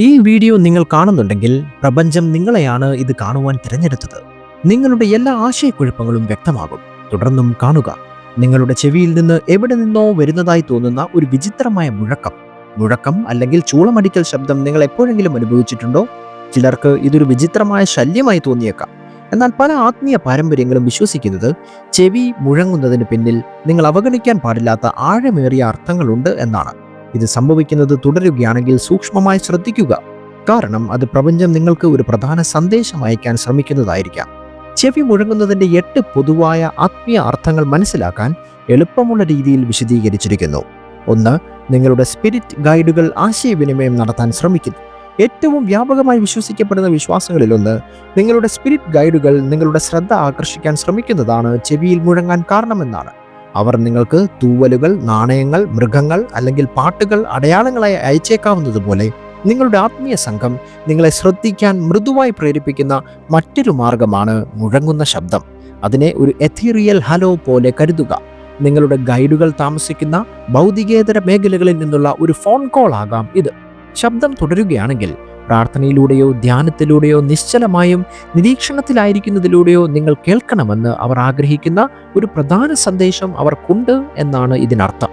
ഈ വീഡിയോ നിങ്ങൾ കാണുന്നുണ്ടെങ്കിൽ പ്രപഞ്ചം നിങ്ങളെയാണ് ഇത് കാണുവാൻ തിരഞ്ഞെടുത്തത്. നിങ്ങളുടെ എല്ലാ ആശയക്കുഴപ്പങ്ങളും വ്യക്തമാകും. തുടർന്നും കാണുക. നിങ്ങളുടെ ചെവിയിൽ നിന്ന് എവിടെ നിന്നോ വരുന്നതായി തോന്നുന്ന ഒരു വിചിത്രമായ മുഴക്കം. മുഴക്കം അല്ലെങ്കിൽ ചൂളമടിക്കൽ ശബ്ദം നിങ്ങൾ എപ്പോഴെങ്കിലും അനുഭവിച്ചിട്ടുണ്ടോ? ചിലർക്ക് ഇതൊരു വിചിത്രമായ ശല്യമായി തോന്നിയേക്കാം. എന്നാൽ പല ആത്മീയ പാരമ്പര്യങ്ങളും വിശ്വസിക്കുന്നത് ചെവി മുഴങ്ങുന്നതിന് പിന്നിൽ നിങ്ങൾ അവഗണിക്കാൻ പാടില്ലാത്ത ആഴമേറിയ അർത്ഥങ്ങളുണ്ട് എന്നാണ്. ഇത് സംഭവിക്കുന്നത് തുടരുകയാണെങ്കിൽ സൂക്ഷ്മമായി ശ്രദ്ധിക്കുക. കാരണം അത് പ്രപഞ്ചം നിങ്ങൾക്ക് ഒരു പ്രധാന സന്ദേശം അയക്കാൻ ശ്രമിക്കുന്നതായിരിക്കാം. ചെവി മുഴങ്ങുന്നതിന്റെ എട്ട് പൊതുവായ ആത്മീയ അർത്ഥങ്ങൾ മനസ്സിലാക്കാൻ എളുപ്പമുള്ള രീതിയിൽ വിശദീകരിച്ചിരിക്കുന്നു. ഒന്ന് നിങ്ങളുടെ സ്പിരിറ്റ് ഗൈഡുകൾ ആശയവിനിമയം നടത്താൻ ശ്രമിക്കുന്നു. ഏറ്റവും വ്യാപകമായി വിശ്വസിക്കപ്പെടുന്ന വിശ്വാസങ്ങളിലൊന്ന് നിങ്ങളുടെ സ്പിരിറ്റ് ഗൈഡുകൾ നിങ്ങളുടെ ശ്രദ്ധ ആകർഷിക്കാൻ ശ്രമിക്കുന്നതാണ് ചെവിയിൽ മുഴങ്ങാൻ കാരണമെന്നാണ്. അവർ നിങ്ങൾക്ക് തൂവലുകൾ നാണയങ്ങൾ മൃഗങ്ങൾ അല്ലെങ്കിൽ പാട്ടുകൾ അടയാളങ്ങളായി അയച്ചേക്കാവുന്നതുപോലെ നിങ്ങളുടെ ആത്മീയ സംഘം നിങ്ങളെ ശ്രദ്ധിക്കാൻ മൃദുവായി പ്രേരിപ്പിക്കുന്ന മറ്റൊരു മാർഗമാണ് മുഴങ്ങുന്ന ശബ്ദം. അതിനെ ഒരു എഥീറിയൽ ഹലോ പോലെ കരുതുക. നിങ്ങളുടെ ഗൈഡുകൾ താമസിക്കുന്ന ഭൗതികേതര മേഖലകളിൽ നിന്നുള്ള ഒരു ഫോൺ കോൾ ആകാം ഇത്. ശബ്ദം തുടരുകയാണെങ്കിൽ പ്രാർത്ഥനയിലൂടെയോ ധ്യാനത്തിലൂടെയോ നിശ്ചലമായും നിരീക്ഷണത്തിലായിരിക്കുന്നതിലൂടെയോ നിങ്ങൾ കേൾക്കണമെന്ന് അവർ ആഗ്രഹിക്കുന്ന ഒരു പ്രധാന സന്ദേശം അവർക്കുണ്ട് എന്നാണ് ഇതിനർത്ഥം.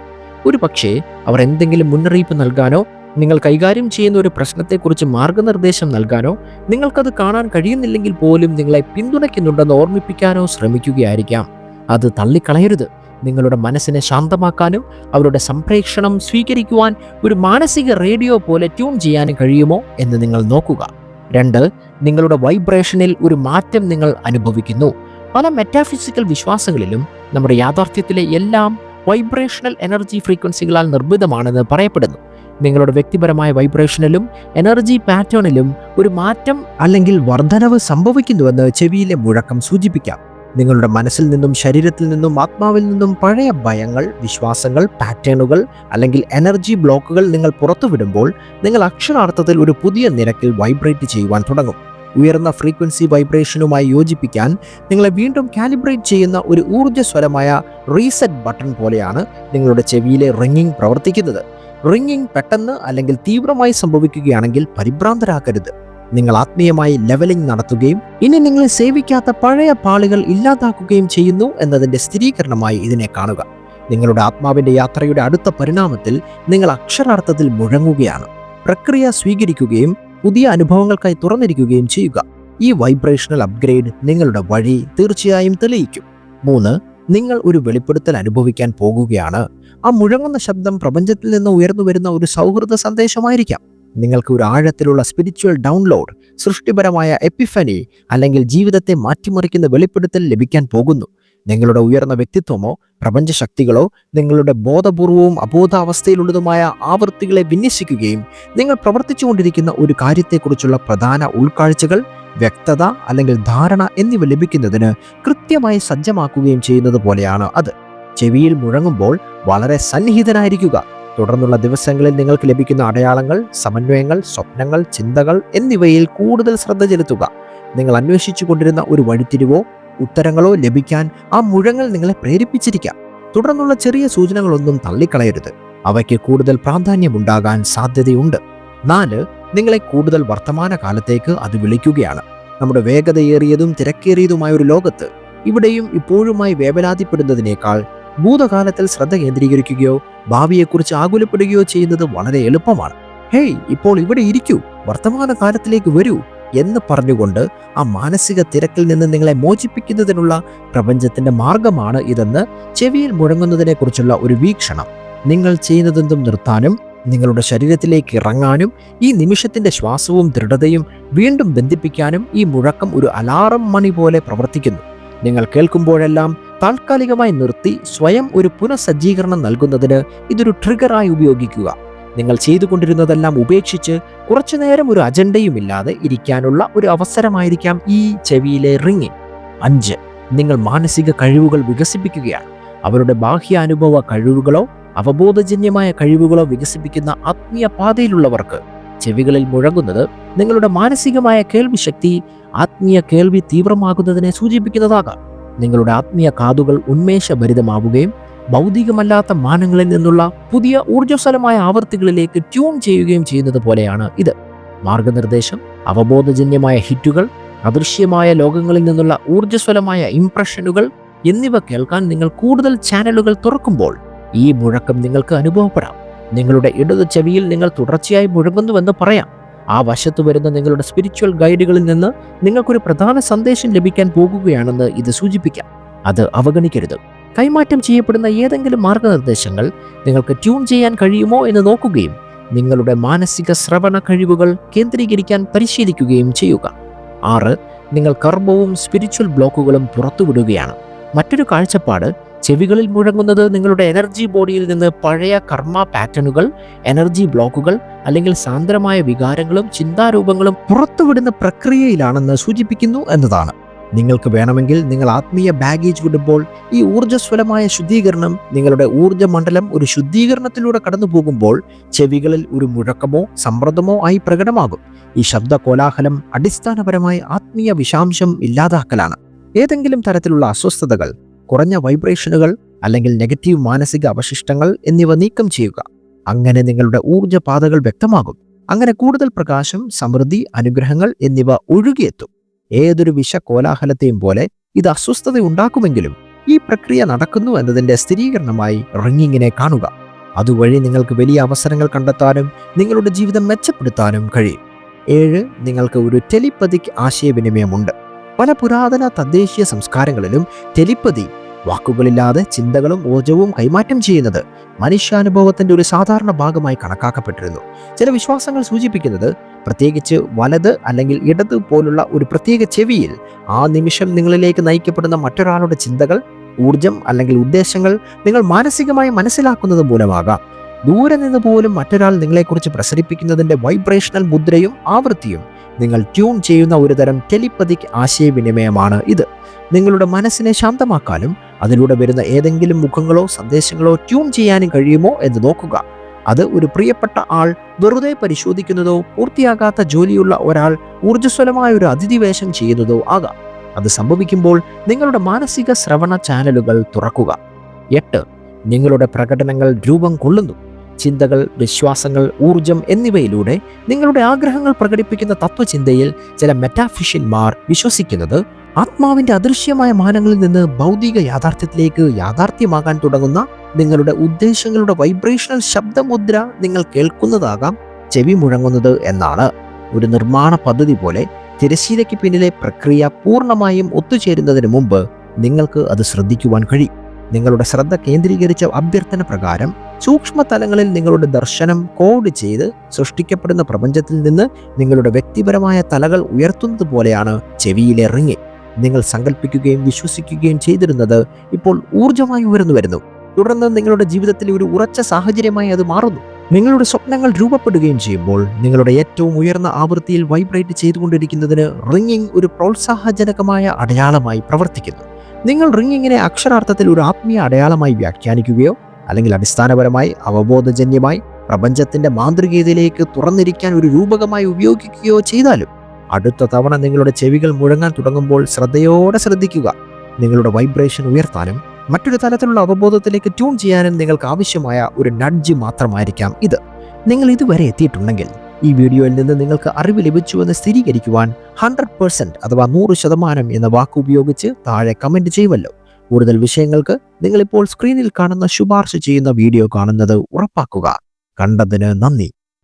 ഒരു പക്ഷേ അവർ എന്തെങ്കിലും മുന്നറിയിപ്പ് നൽകാനോ നിങ്ങൾ കൈകാര്യം ചെയ്യുന്ന ഒരു പ്രശ്നത്തെക്കുറിച്ച് മാർഗനിർദ്ദേശം നൽകാനോ നിങ്ങൾക്കത് കാണാൻ കഴിയുന്നില്ലെങ്കിൽ പോലും നിങ്ങളെ പിന്തുണയ്ക്കുന്നുണ്ടെന്ന് ഓർമ്മിപ്പിക്കാനോ ശ്രമിക്കുകയായിരിക്കാം. അത് തള്ളിക്കളയരുത്. നിങ്ങളുടെ മനസ്സിനെ ശാന്തമാക്കാനും അവരുടെ സംപ്രേക്ഷണം സ്വീകരിക്കുവാൻ ഒരു മാനസിക റേഡിയോ പോലെ ട്യൂൺ ചെയ്യാനും കഴിയുമോ എന്ന് നിങ്ങൾ നോക്കുക. രണ്ട് നിങ്ങളുടെ വൈബ്രേഷനിൽ ഒരു മാറ്റം നിങ്ങൾ അനുഭവിക്കുന്നു. പല മെറ്റാഫിസിക്കൽ വിശ്വാസങ്ങളിലും നമ്മുടെ യാഥാർത്ഥ്യത്തിലെ എല്ലാം വൈബ്രേഷണൽ എനർജി ഫ്രീക്വൻസികളാൽ നിർമ്മിതമാണെന്ന് പറയപ്പെടുന്നു. നിങ്ങളുടെ വ്യക്തിപരമായ വൈബ്രേഷനിലും എനർജി പാറ്റേണിലും ഒരു മാറ്റം അല്ലെങ്കിൽ വർധനവ് സംഭവിക്കുന്നുവെന്ന് ചെവിയിലെ മുഴക്കം സൂചിപ്പിക്കാം. നിങ്ങളുടെ മനസ്സിൽ നിന്നും ശരീരത്തിൽ നിന്നും ആത്മാവിൽ നിന്നും പഴയ ഭയങ്ങൾ വിശ്വാസങ്ങൾ പാറ്റേണുകൾ അല്ലെങ്കിൽ എനർജി ബ്ലോക്കുകൾ നിങ്ങൾ പുറത്തുവിടുമ്പോൾ നിങ്ങൾ അക്ഷരാർത്ഥത്തിൽ ഒരു പുതിയ നിരക്കിൽ വൈബ്രേറ്റ് ചെയ്യുവാൻ തുടങ്ങും. ഉയർന്ന ഫ്രീക്വൻസി വൈബ്രേഷനുമായി യോജിപ്പിക്കാൻ നിങ്ങളെ വീണ്ടും കാലിബ്രേറ്റ് ചെയ്യുന്ന ഒരു ഊർജസ്വരമായ റീസെറ്റ് ബട്ടൺ പോലെയാണ് നിങ്ങളുടെ ചെവിയിലെ റിങ്ങിങ് പ്രവർത്തിക്കുന്നത്. റിങ്ങിങ് പെട്ടെന്ന് അല്ലെങ്കിൽ തീവ്രമായി സംഭവിക്കുകയാണെങ്കിൽ പരിഭ്രാന്തരാക്കരുത്. നിങ്ങൾ ആത്മീയമായി ലെവലിംഗ് നടത്തുകയും ഇനി നിങ്ങൾ സേവിക്കാത്ത പഴയ പാളികൾ ഇല്ലാതാക്കുകയും ചെയ്യുന്നു എന്നതിന്റെ സ്ഥിരീകരണമായി ഇതിനെ കാണുക. നിങ്ങളുടെ ആത്മാവിന്റെ യാത്രയുടെ അടുത്ത പരിണാമത്തിൽ നിങ്ങൾ അക്ഷരാർത്ഥത്തിൽ മുഴങ്ങുകയാണ്. പ്രക്രിയ സ്വീകരിക്കുകയും പുതിയ അനുഭവങ്ങൾക്കായി തുറന്നിരിക്കുകയും ചെയ്യുക. ഈ വൈബ്രേഷണൽ അപ്ഗ്രേഡ് നിങ്ങളുടെ വഴി തീർച്ചയായും തെളിയിക്കും. മൂന്ന് നിങ്ങൾ ഒരു വെളിപ്പെടുത്തൽ അനുഭവിക്കാൻ പോകുകയാണ്. ആ മുഴങ്ങുന്ന ശബ്ദം പ്രപഞ്ചത്തിൽ നിന്ന് ഉയർന്നു വരുന്ന ഒരു സൗഹൃദ സന്ദേശമായിരിക്കാം. നിങ്ങൾക്ക് ഒരു ആഴത്തിലുള്ള സ്പിരിച്വൽ ഡൗൺലോഡ് സൃഷ്ടിപരമായ എപ്പിഫനി അല്ലെങ്കിൽ ജീവിതത്തെ മാറ്റിമറിക്കുന്ന വെളിപ്പെടുത്തൽ ലഭിക്കാൻ പോകുന്നു. നിങ്ങളുടെ ഉയർന്ന വ്യക്തിത്വമോ പ്രപഞ്ചശക്തികളോ നിങ്ങളുടെ ബോധപൂർവവും അബോധാവസ്ഥയിലുള്ളതുമായ ആവൃത്തികളെ വിന്യസിക്കുകയും നിങ്ങൾ പ്രവർത്തിച്ചുകൊണ്ടിരിക്കുന്ന ഒരു കാര്യത്തെക്കുറിച്ചുള്ള പ്രധാന ഉൾക്കാഴ്ചകൾ വ്യക്തത അല്ലെങ്കിൽ ധാരണ എന്നിവ ലഭിക്കുന്നതിന് കൃത്യമായി സജ്ജമാക്കുകയും ചെയ്യുന്നത് പോലെയാണ് അത്. ചെവിയിൽ മുഴങ്ങുമ്പോൾ വളരെ സന്നിഹിതനായിരിക്കുക. തുടർന്നുള്ള ദിവസങ്ങളിൽ നിങ്ങൾക്ക് ലഭിക്കുന്ന അടയാളങ്ങൾ സമന്വയങ്ങൾ സ്വപ്നങ്ങൾ ചിന്തകൾ എന്നിവയിൽ കൂടുതൽ ശ്രദ്ധ ചെലുത്തുക. നിങ്ങൾ അന്വേഷിച്ചു കൊണ്ടിരുന്ന ഒരു വഴിത്തിരിവോ ഉത്തരങ്ങളോ ലഭിക്കാൻ ആ മുഴങ്ങൾ നിങ്ങളെ പ്രേരിപ്പിച്ചിരിക്കാം. തുടർന്നുള്ള ചെറിയ സൂചനകളൊന്നും തള്ളിക്കളയരുത്. അവയ്ക്ക് കൂടുതൽ പ്രാധാന്യമുണ്ടാകാൻ സാധ്യതയുണ്ട്. നാല് നിങ്ങളെ കൂടുതൽ വർത്തമാന കാലത്തേക്ക് അത് വിളിക്കുകയാണ്. നമ്മുടെ വേഗതയേറിയതും തിരക്കേറിയതുമായ ഒരു ലോകത്ത് ഇവിടെയും ഇപ്പോഴുമായി വേവലാതിപ്പെടുന്നതിനേക്കാൾ ഭൂതകാലത്തിൽ ശ്രദ്ധ കേന്ദ്രീകരിക്കുകയോ ഭാവിയെക്കുറിച്ച് ആകുലപ്പെടുകയോ ചെയ്യുന്നത് വളരെ എളുപ്പമാണ്. ഹേയ് ഇപ്പോൾ ഇവിടെ ഇരിക്കൂ വർത്തമാന കാലത്തിലേക്ക് വരൂ എന്ന് പറഞ്ഞുകൊണ്ട് ആ മാനസിക തിരക്കിൽ നിന്ന് നിങ്ങളെ മോചിപ്പിക്കുന്നതിനുള്ള പ്രപഞ്ചത്തിന്റെ മാർഗമാണ് ഇതെന്ന് ചെവിയിൽ മുഴങ്ങുന്നതിനെക്കുറിച്ചുള്ള ഒരു വീക്ഷണം. നിങ്ങൾ ചെയ്യുന്നതെന്തും നിർത്താനും നിങ്ങളുടെ ശരീരത്തിലേക്ക് ഇറങ്ങാനും ഈ നിമിഷത്തിന്റെ ശ്വാസവും ദൃഢതയും വീണ്ടും ബന്ധിപ്പിക്കാനും ഈ മുഴക്കം ഒരു അലാറം മണി പോലെ പ്രവർത്തിക്കുന്നു. നിങ്ങൾ കേൾക്കുമ്പോഴെല്ലാം താൽക്കാലികമായി നിർത്തി സ്വയം ഒരു പുനഃസജ്ജീകരണം നൽകുന്നതിന് ഇതൊരു ട്രിഗറായി ഉപയോഗിക്കുക. നിങ്ങൾ ചെയ്തുകൊണ്ടിരുന്നതെല്ലാം ഉപേക്ഷിച്ച് കുറച്ചു നേരം ഒരു അജണ്ടയുമില്ലാതെ ഇരിക്കാനുള്ള ഒരു അവസരമായിരിക്കാം ഈ ചെവിയിലെ റിങ്ങിങ് അഞ്ച്. നിങ്ങൾ മാനസിക കഴിവുകൾ വികസിപ്പിക്കുകയാണ്. അവരുടെ ബാഹ്യാനുഭവ കഴിവുകളോ അവബോധജന്യമായ കഴിവുകളോ വികസിപ്പിക്കുന്ന ആത്മീയ പാതയിലുള്ളവർക്ക് ചെവികളിൽ മുഴങ്ങുന്നത് നിങ്ങളുടെ മാനസികമായ കേൾവി ശക്തി ആത്മീയ കേൾവി തീവ്രമാകുന്നതിനെ സൂചിപ്പിക്കുന്നതാകാം. നിങ്ങളുടെ ആത്മീയ കാതുകൾ ഉന്മേഷഭരിതമാവുകയും ഭൗതികമല്ലാത്ത മാനങ്ങളിൽ നിന്നുള്ള പുതിയ ഊർജസ്വലമായ ആവർത്തികളിലേക്ക് ട്യൂൺ ചെയ്യുകയും ചെയ്യുന്നത് പോലെയാണ് ഇത്. മാർഗനിർദ്ദേശം അവബോധജന്യമായ ഹിറ്റുകൾ അദൃശ്യമായ ലോകങ്ങളിൽ നിന്നുള്ള ഊർജസ്വലമായ ഇംപ്രഷനുകൾ എന്നിവ കേൾക്കാൻ നിങ്ങൾ കൂടുതൽ ചാനലുകൾ തുറക്കുമ്പോൾ ഈ മുഴക്കം നിങ്ങൾക്ക് അനുഭവപ്പെടാം. നിങ്ങളുടെ ഇടതു ചെവിയിൽ നിങ്ങൾ തുടർച്ചയായി മുഴങ്ങുന്നുവെന്ന് പറയാം. ആ വശത്ത് വരുന്ന നിങ്ങളുടെ സ്പിരിച്വൽ ഗൈഡുകളിൽ നിന്ന് നിങ്ങൾക്കൊരു പ്രധാന സന്ദേശം ലഭിക്കാൻ പോകുകയാണെന്ന് ഇത് സൂചിപ്പിക്കാം. അത് അവഗണിക്കരുത്. കൈമാറ്റം ചെയ്യപ്പെടുന്ന ഏതെങ്കിലും മാർഗനിർദ്ദേശങ്ങൾ നിങ്ങൾക്ക് ട്യൂൺ ചെയ്യാൻ കഴിയുമോ എന്ന് നോക്കുകയും നിങ്ങളുടെ മാനസിക ശ്രവണ കഴിവുകൾ കേന്ദ്രീകരിക്കാൻ പരിശീലിക്കുകയും ചെയ്യുക. ആറ് നിങ്ങൾ കർമ്മവും സ്പിരിച്വൽ ബ്ലോക്കുകളും പുറത്തുവിടുകയാണ്. മറ്റൊരു കാഴ്ചപ്പാട് ചെവികളിൽ മുഴങ്ങുന്നത് നിങ്ങളുടെ എനർജി ബോഡിയിൽ നിന്ന് പഴയ കർമ്മ പാറ്റേണുകൾ എനർജി ബ്ലോക്കുകൾ അല്ലെങ്കിൽ സാന്ദ്രമായ വികാരങ്ങളും ചിന്താരൂപങ്ങളും പുറത്തുവിടുന്ന പ്രക്രിയയിലാണെന്ന് സൂചിപ്പിക്കുന്നു എന്നതാണ്. നിങ്ങൾക്ക് വേണമെങ്കിൽ നിങ്ങൾ ആത്മീയ ബാഗേജ് വിടുമ്പോൾ ഈ ഊർജസ്വലമായ ശുദ്ധീകരണം നിങ്ങളുടെ ഊർജ മണ്ഡലം ഒരു ശുദ്ധീകരണത്തിലൂടെ കടന്നു പോകുമ്പോൾ ചെവികളിൽ ഒരു മുഴക്കമോ സമ്മർദ്ദമോ ആയി പ്രകടമാകും. ഈ ശബ്ദ കോലാഹലം അടിസ്ഥാനപരമായി ആത്മീയ വിഷാംശം ഇല്ലാതാക്കലാണ്. ഏതെങ്കിലും തരത്തിലുള്ള അസ്വസ്ഥതകൾ കുറഞ്ഞ വൈബ്രേഷനുകൾ അല്ലെങ്കിൽ നെഗറ്റീവ് മാനസിക അവശിഷ്ടങ്ങൾ എന്നിവ നീക്കം ചെയ്യുക. അങ്ങനെ നിങ്ങളുടെ ഊർജപാതകൾ വ്യക്തമാകും. അങ്ങനെ കൂടുതൽ പ്രകാശം സമൃദ്ധി അനുഗ്രഹങ്ങൾ എന്നിവ ഒഴുകിയെത്തും. ഏതൊരു വിഷ കോലാഹലത്തെയും പോലെ ഇത് അസ്വസ്ഥത ഉണ്ടാക്കുമെങ്കിലും ഈ പ്രക്രിയ നടക്കുന്നു എന്നതിന്റെ സ്ഥിരീകരണമായി റിങ്ങിങ്ങിനെ കാണുക. അതുവഴി നിങ്ങൾക്ക് വലിയ അവസരങ്ങൾ കണ്ടെത്താനും നിങ്ങളുടെ ജീവിതം മെച്ചപ്പെടുത്താനും കഴിയും. ഏഴ് നിങ്ങൾക്ക് ഒരു ടെലിപ്പതിക് ആശയവിനിമയമുണ്ട്. പല പുരാതന തദ്ദേശീയ സംസ്കാരങ്ങളിലും ടെലിപ്പതി വാക്കുകളില്ലാതെ ചിന്തകളും ഊർജവും കൈമാറ്റം ചെയ്യുന്നത് മനുഷ്യാനുഭവത്തിന്റെ ഒരു സാധാരണ ഭാഗമായി കണക്കാക്കപ്പെട്ടിരുന്നു. ചില വിശ്വാസങ്ങൾ സൂചിപ്പിക്കുന്നത് പ്രത്യേകിച്ച് വലത് അല്ലെങ്കിൽ ഇടത് പോലുള്ള ഒരു പ്രത്യേക ചെവിയിൽ ആ നിമിഷം നിങ്ങളിലേക്ക് നയിക്കപ്പെടുന്ന മറ്റൊരാളുടെ ചിന്തകൾ ഊർജം അല്ലെങ്കിൽ ഉദ്ദേശങ്ങൾ നിങ്ങൾ മാനസികമായി മനസ്സിലാക്കുന്നത് മൂലമാകാം. ദൂരെ നിന്ന് പോലും മറ്റൊരാൾ നിങ്ങളെക്കുറിച്ച് പ്രസരിപ്പിക്കുന്നതിന്റെ വൈബ്രേഷണൽ മുദ്രയും ആവൃത്തിയും നിങ്ങൾ ട്യൂൺ ചെയ്യുന്ന ഒരു തരം ടെലിപ്പതിക് ആശയവിനിമയമാണ് ഇത്. നിങ്ങളുടെ മനസ്സിനെ ശാന്തമാക്കാനും അതിലൂടെ വരുന്ന ഏതെങ്കിലും മുഖങ്ങളോ സന്ദേശങ്ങളോ ട്യൂൺ ചെയ്യാനും കഴിയുമോ എന്ന് നോക്കുക. അത് ഒരു പ്രിയപ്പെട്ട ആൾ വെറുതെ പരിശോധിക്കുന്നതോ പൂർത്തിയാകാത്ത ജോലിയുള്ള ഒരാൾ ഊർജസ്വലമായ ഒരു അതിഥിവേഷം ചെയ്യുന്നതോ ആകാം. അത് സംഭവിക്കുമ്പോൾ നിങ്ങളുടെ മാനസിക ശ്രവണ ചാനലുകൾ തുറക്കുക. എട്ട്. നിങ്ങളുടെ പ്രകടനങ്ങൾ രൂപം കൊള്ളുന്നു. ചിന്തകൾ വിശ്വാസങ്ങൾ ഊർജം എന്നിവയിലൂടെ നിങ്ങളുടെ ആഗ്രഹങ്ങൾ പ്രകടിപ്പിക്കുന്ന തത്വചിന്തയിൽ ചില മെറ്റാഫിഷ്യന്മാർ വിശ്വസിക്കുന്നത് ആത്മാവിന്റെ അദൃശ്യമായ മാനങ്ങളിൽ നിന്ന് ഭൗതിക യാഥാർത്ഥ്യത്തിലേക്ക് യാഥാർത്ഥ്യമാകാൻ തുടങ്ങുന്ന നിങ്ങളുടെ ഉദ്ദേശങ്ങളുടെ വൈബ്രേഷണൽ ശബ്ദമുദ്ര നിങ്ങൾ കേൾക്കുന്നതാകാം ചെവി മുഴങ്ങുന്നത് എന്നാണ്. ഒരു നിർമ്മാണ പദ്ധതി പോലെ തിരശ്ശീലയ്ക്ക് പിന്നിലെ പ്രക്രിയ പൂർണമായും ഒത്തുചേരുന്നതിന് മുമ്പ് നിങ്ങൾക്ക് അത് ശ്രദ്ധിക്കുവാൻ കഴിയും. നിങ്ങളുടെ ശ്രദ്ധ കേന്ദ്രീകരിച്ച അഭ്യർത്ഥന പ്രകാരം സൂക്ഷ്മ തലങ്ങളിൽ നിങ്ങളുടെ ദർശനം കോഡ് ചെയ്ത് സൃഷ്ടിക്കപ്പെടുന്ന പ്രപഞ്ചത്തിൽ നിന്ന് നിങ്ങളുടെ വ്യക്തിപരമായ തലകൾ ഉയർത്തുന്നത് പോലെയാണ് ചെവിയിലെ റിങ്. നിങ്ങൾ സങ്കല്പിക്കുകയും വിശ്വസിക്കുകയും ചെയ്തിരുന്നത് ഇപ്പോൾ ഊർജമായി ഉയർന്നു വരുന്നു. തുടർന്ന് നിങ്ങളുടെ ജീവിതത്തിലെ ഒരു ഉറച്ച സാഹചര്യമായി അത് മാറുന്നു. നിങ്ങളുടെ സ്വപ്നങ്ങൾ രൂപപ്പെടുകയും ചെയ്യുമ്പോൾ നിങ്ങളുടെ ഏറ്റവും ഉയർന്ന ആവൃത്തിയിൽ വൈബ്രേറ്റ് ചെയ്തുകൊണ്ടിരിക്കുന്നതിന് റിങ്ങിംഗ് ഒരു പ്രോത്സാഹജനകമായ അടയാളമായി പ്രവർത്തിക്കുന്നു. നിങ്ങൾ റിങ്ങിങ്ങിനെ അക്ഷരാർത്ഥത്തിൽ ഒരു ആത്മീയ അടയാളമായി വ്യാഖ്യാനിക്കുകയോ അല്ലെങ്കിൽ അടിസ്ഥാനപരമായി അവബോധജന്യമായി പ്രപഞ്ചത്തിന്റെ മാന്ത്രികതയിലേക്ക് തുറന്നിരിക്കാൻ ഒരു രൂപകമായി ഉപയോഗിക്കുകയോ ചെയ്താലും അടുത്ത തവണ നിങ്ങളുടെ ചെവികൾ മുഴങ്ങാൻ തുടങ്ങുമ്പോൾ ശ്രദ്ധയോടെ ശ്രദ്ധിക്കുക. നിങ്ങളുടെ വൈബ്രേഷൻ ഉയർത്താനും മറ്റൊരു തലത്തിലുള്ള അവബോധത്തിലേക്ക് ട്യൂൺ ചെയ്യാനും നിങ്ങൾക്ക് ആവശ്യമായ ഒരു നഡ്ജ് മാത്രമായിരിക്കാം ഇത്. നിങ്ങൾ ഇതുവരെ എത്തിയിട്ടുണ്ടെങ്കിൽ ഈ വീഡിയോയിൽ നിന്ന് നിങ്ങൾക്ക് അറിവ് ലഭിച്ചുവെന്ന് സ്ഥിരീകരിക്കുവാൻ ഹൺഡ്രഡ് പെർസെന്റ് അഥവാ നൂറ് ശതമാനം എന്ന വാക്ക് ഉപയോഗിച്ച് താഴെ കമന്റ് ചെയ്യുമല്ലോ. കൂടുതൽ വിഷയങ്ങൾക്ക് നിങ്ങളിപ്പോൾ സ്ക്രീനിൽ കാണുന്ന ശുപാർശ ചെയ്യുന്ന വീഡിയോ കാണുന്നത് ഉറപ്പാക്കുക. കണ്ടതിന് നന്ദി.